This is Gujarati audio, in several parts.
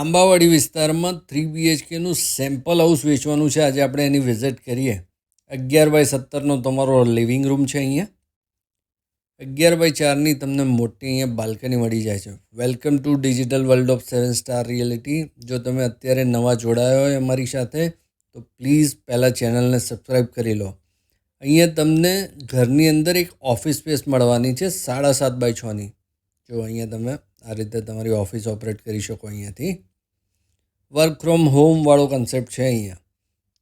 આંબાવાડી વિસ્તારમાં થ્રી બીએચકેનું સેમ્પલ હાઉસ વેચવાનું છે. આજે આપણે એની વિઝિટ કરીએ. અગિયાર બાય સત્તરનો તમારો લિવિંગ રૂમ છે અહીંયા. અગિયાર બાય ચારની તમને મોટી અહીંયા બાલ્કની મળી જાય છે. Welcome to digital world of seven star reality જો તમે અત્યારે નવા જોડાયા હોય અમારી સાથે, તો પ્લીઝ પહેલાં ચેનલને સબસ્ક્રાઈબ કરી લો. અહીંયા તમને ઘરની અંદર એક ઓફિસ સ્પેસ મળવાની છે, સાડા સાત બાય છની જો અહીંયા તમે આ રીતે તમારી ઓફિસ ઓપરેટ કરી શકો અહીંયાથી. વર્ક ફ્રોમ હોમવાળો કન્સેપ્ટ છે અહીંયા.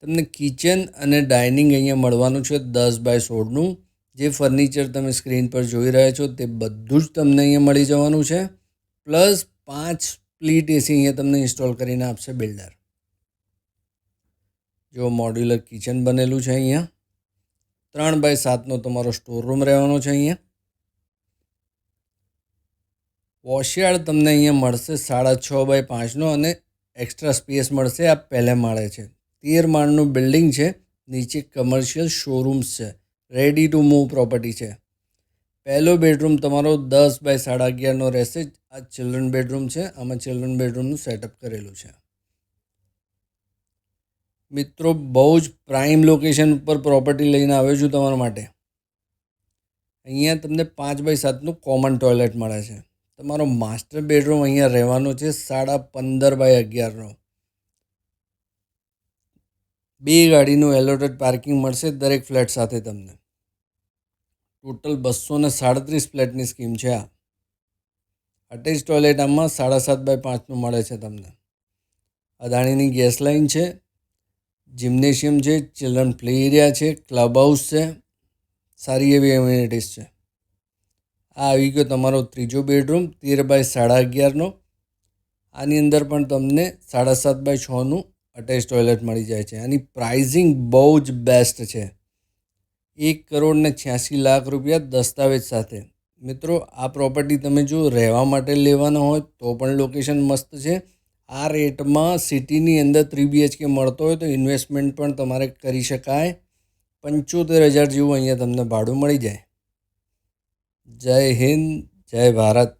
તમને કિચન અને ડાઇનિંગ અહીંયા મળવાનું છે દસ બાય સોળનું. જે ફર્નિચર તમે સ્ક્રીન પર જોઈ રહ્યા છો તે બધું જ તમને અહીંયા મળી જવાનું છે. પ્લસ પાંચ સ્પ્લિટ એસી અહીંયા તમને ઇન્સ્ટોલ કરીને આપશે બિલ્ડર જો મોડ્યુલર કિચન બનેલું છે અહીંયા. ત્રણ બાય સાતનો તમારો સ્ટોર રૂમ રહેવાનો છે અહીંયા. વોશયાર્ડ તમને અહીંયા મળશે સાડા છ બાય પાંચનો અને એક્સ્ટ્રા સ્પેસ મળશે, આ પહેલે માળે છે. તેર માળનું બિલ્ડિંગ છે, નીચે કમર્શિયલ શોરૂમ્સ છે રેડી ટુ મૂવ પ્રોપર્ટી છે. પહેલો બેડરૂમ તમારો દસ બાય સાડા અગિયારનો રહેશે, આ ચિલ્ડ્રન બેડરૂમ છે, આમાં ચિલ્ડ્રન બેડરૂમનું સેટઅપ કરેલું છે. મિત્રો, બહુ જ પ્રાઇમ લોકેશન ઉપર પ્રોપર્ટી લઈને આવ્યો છું તમારા માટે. અહીંયા તમને પાંચ બાય સાતનું કોમન ટોયલેટ મળે છે. તમારો માસ્ટર બેડરૂમ અહીંયા રહેવાનો છે, સાડા પંદર બાય અગિયારનો. બે ગાડીનું એલોટેડ પાર્કિંગ મળશે દરેક ફ્લેટ સાથે તમને. ટોટલ બસો ને સાડત્રીસ ફ્લેટની સ્કીમ છે આ. અટેચ ટોયલેટ આમાં સાડા સાત બાય પાંચનું મળે છે તમને. અદાણીની ગેસ લાઇન છે જિમ્નેશિયમ છે ચિલ્ડ્રન પ્લે એરિયા છે ક્લબ હાઉસ છે, સારી એવી એમ્યુનિટીઝ છે. આ આવી ગયો તમારો ત્રીજો બેડરૂમ, તેર બાય સાડા અગિયારનો. આની અંદર પણ તમને સાડા સાત બાય છનું અટેચ ટોયલેટ મળી જાય છે. આની પ્રાઇઝિંગ બહુ જ બેસ્ટ છે. એક કરોડ ને છ્યાસી લાખ રૂપિયા દસ્તાવેજ સાથે. મિત્રો, આ પ્રોપર્ટી તમે જો રહેવા માટે લેવાના હોય, તો પણ લોકેશન મસ્ત છે. આ રેટમાં સિટીની અંદર થ્રી બીએચકે મળતો હોય તો ઇન્વેસ્ટમેન્ટ પણ તમારે કરી શકાય. પંચોતેર હજાર જેવું અહીંયા તમને ભાડું મળી જાય. જય હિન્દ જય ભારત.